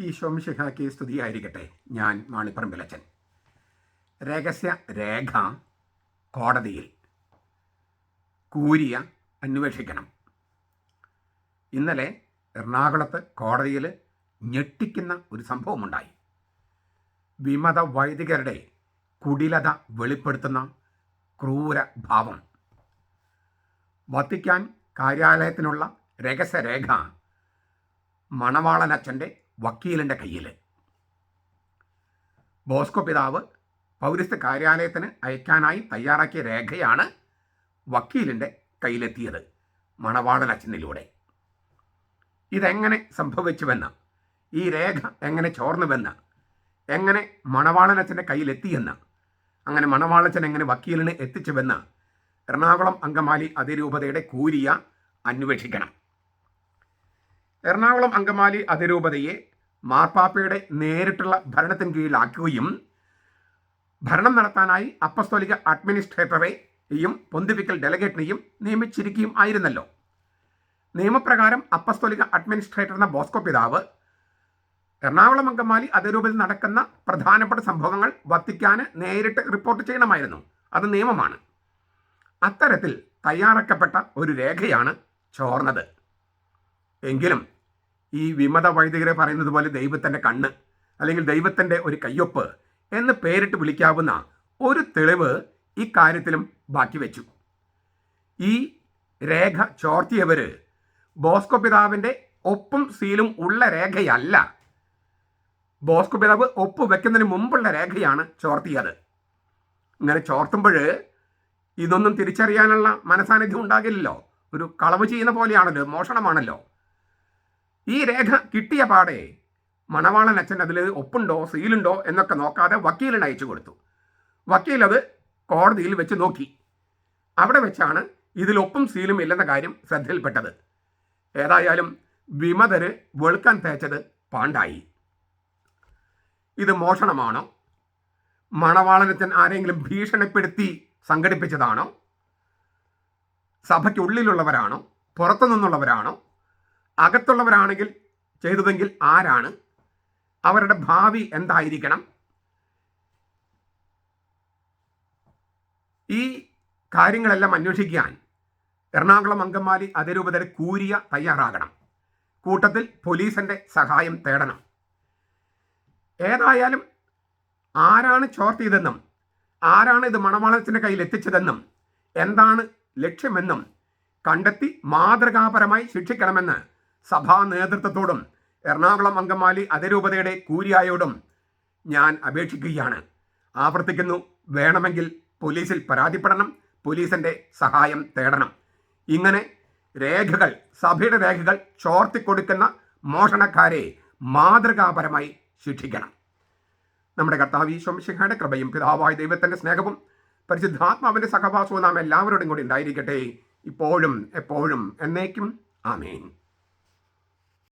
ഈ ശോമിഷിഹാക്കി സ്തുതിയായിരിക്കട്ടെ. ഞാൻ മാണിപ്പറമ്പിലച്ചൻ രഹസ്യ രേഖ കോടതിയിൽ കൂരിയ അന്വേഷിക്കണം. ഇന്നലെ എറണാകുളത്ത് കോടതിയിൽ ഞെട്ടിക്കുന്ന ഒരു സംഭവമുണ്ടായി. വിമത വൈദികരുടെ കുടിലത വെളിപ്പെടുത്തുന്ന ക്രൂര ഭാവം. വത്തിക്കാൻ കാര്യാലയത്തിനുള്ള രഹസ്യരേഖ മണവാളനച്ഛന്റെ വക്കീലിന്റെ കയ്യിൽ ബോസ്കോ പിതാവ് പൗരസ്ത്യ കാര്യാലയത്തിന് അയക്കാനായി തയ്യാറാക്കിയ രേഖയാണ് വക്കീലിന്റെ കയ്യിലെത്തിയത് മണവാളനച്ഛനിലൂടെ ഇതെങ്ങനെ സംഭവിച്ചുവെന്ന് ഈ രേഖ എങ്ങനെ ചോർന്നുവെന്ന് എങ്ങനെ മണവാളനച്ഛന്റെ കയ്യിലെത്തിയെന്ന് അങ്ങനെ മണവാളച്ചൻ എങ്ങനെ വക്കീലിന് എത്തിച്ചുവെന്ന് എറണാകുളം അങ്കമാലി അതിരൂപതയുടെ കൂരിയ അന്വേഷിക്കണം. എറണാകുളം അങ്കമാലി അതിരൂപതയെ മാർപ്പാപ്പയുടെ നേരിട്ടുള്ള ഭരണത്തിന് കീഴിലാക്കുകയും ഭരണം നടത്താനായി അപ്പസ്തോലിക അഡ്മിനിസ്ട്രേറ്ററെയും പൊന്തിപ്പിക്കൽ ഡെലഗേറ്റിനെയും നിയമിച്ചിരിക്കുകയും ആയിരുന്നല്ലോ. നിയമപ്രകാരം അപ്പസ്തോലിക അഡ്മിനിസ്ട്രേറ്റർ എന്ന ബോസ്കോ പിതാവ് എറണാകുളം അങ്കമാലി അതിരൂപതയിൽ നടക്കുന്ന പ്രധാനപ്പെട്ട സംഭവങ്ങൾ വത്തിക്കാന് നേരിട്ട് റിപ്പോർട്ട് ചെയ്യണമായിരുന്നു. അത് നിയമമാണ്. അത്തരത്തിൽ തയ്യാറാക്കപ്പെട്ട ഒരു രേഖയാണ് ചോർന്നത്. എങ്കിലും ഈ വിമത വൈദികരെ പറയുന്നത് പോലെ ദൈവത്തിന്റെ കണ്ണ് അല്ലെങ്കിൽ ദൈവത്തിന്റെ ഒരു കയ്യൊപ്പ് എന്ന് പേരിട്ട് വിളിക്കാവുന്ന ഒരു തെളിവ് ഈ കാര്യത്തിലും ബാക്കി വെച്ചു. ഈ രേഖ ചോർത്തിയവർ ബോസ്കോ പിതാവിന്റെ ഒപ്പും സീലും ഉള്ള രേഖയല്ല. ബോസ്കോ പിതാവ് ഒപ്പ് വെക്കുന്നതിന് മുമ്പുള്ള രേഖയാണ് ചോർത്തിയത്. ഇങ്ങനെ ചോർത്തുമ്പോൾ ഇതൊന്നും തിരിച്ചറിയാനുള്ള മനസാന്നിധ്യം ഉണ്ടാകില്ലല്ലോ. ഒരു കളവ് ചെയ്യുന്ന പോലെയാണല്ലോ മോഷണമാണല്ലോ. ഈ രേഖ കിട്ടിയ പാടെ മണവാളൻ അച്ഛൻ അതിൽ ഒപ്പുണ്ടോ സീലുണ്ടോ എന്നൊക്കെ നോക്കാതെ വക്കീലിന് അയച്ചു കൊടുത്തു. വക്കീൽ അത് കോടതിയിൽ വെച്ച് നോക്കി. അവിടെ വെച്ചാണ് ഇതിൽ ഒപ്പും സീലും ഇല്ലെന്ന കാര്യം ശ്രദ്ധയിൽപ്പെട്ടത്. ഏതായാലും വിമതര് വെളുക്കാൻ തേച്ചത് പാണ്ടായി. ഇത് മോഷണമാണോ? മണവാളനച്ചൻ ആരെങ്കിലും ഭീഷണിപ്പെടുത്തി സംഘടിപ്പിച്ചതാണോ? സഭയ്ക്കുള്ളിലുള്ളവരാണോ? പുറത്തു നിന്നുള്ളവരാണോ അകത്തുള്ളവരാണെങ്കിൽ ചെയ്തതെങ്കിൽ ആരാണ്? അവരുടെ ഭാവി എന്തായിരിക്കണം? ഈ കാര്യങ്ങളെല്ലാം അന്വേഷിക്കാൻ എറണാകുളം അങ്കമാലി അതിരൂപതരെ കൂരിയ തയ്യാറാകണം. കൂട്ടത്തിൽ പോലീസിന്റെ സഹായം തേടണം. ഏതായാലും ആരാണ് ചോർത്തിയതെന്നും ആരാണ് ഇത് മണവാളത്തിന്റെ കയ്യിൽ എത്തിച്ചതെന്നും എന്താണ് ലക്ഷ്യമെന്നും കണ്ടെത്തി മാതൃകാപരമായി ശിക്ഷിക്കണമെന്ന് സഭാ നേതൃത്വത്തോടും എറണാകുളം അങ്കമാലി അതിരൂപതയുടെ കൂരിയായോടും ഞാൻ അപേക്ഷിക്കുകയാണ്. ആവർത്തിക്കുന്നു വേണമെങ്കിൽ പോലീസിൽ പരാതിപ്പെടണം പോലീസിന്റെ സഹായം തേടണം. ഇങ്ങനെ രേഖകൾ സഭയുടെ രേഖകൾ ചോർത്തിക്കൊടുക്കുന്ന മോഷണക്കാരെ മാതൃകാപരമായി ശിക്ഷിക്കണം. നമ്മുടെ കർത്താവ് ഈശ്വംശിഖയുടെ കൃപയും പിതാവായ ദൈവത്തിന്റെ സ്നേഹവും പരിശുദ്ധാത്മാവിന്റെ സഹവാസവും നാം എല്ലാവരോടും കൂടി ഉണ്ടായിരിക്കട്ടെ. ഇപ്പോഴും എപ്പോഴും എന്നേക്കും. ആമേൻ.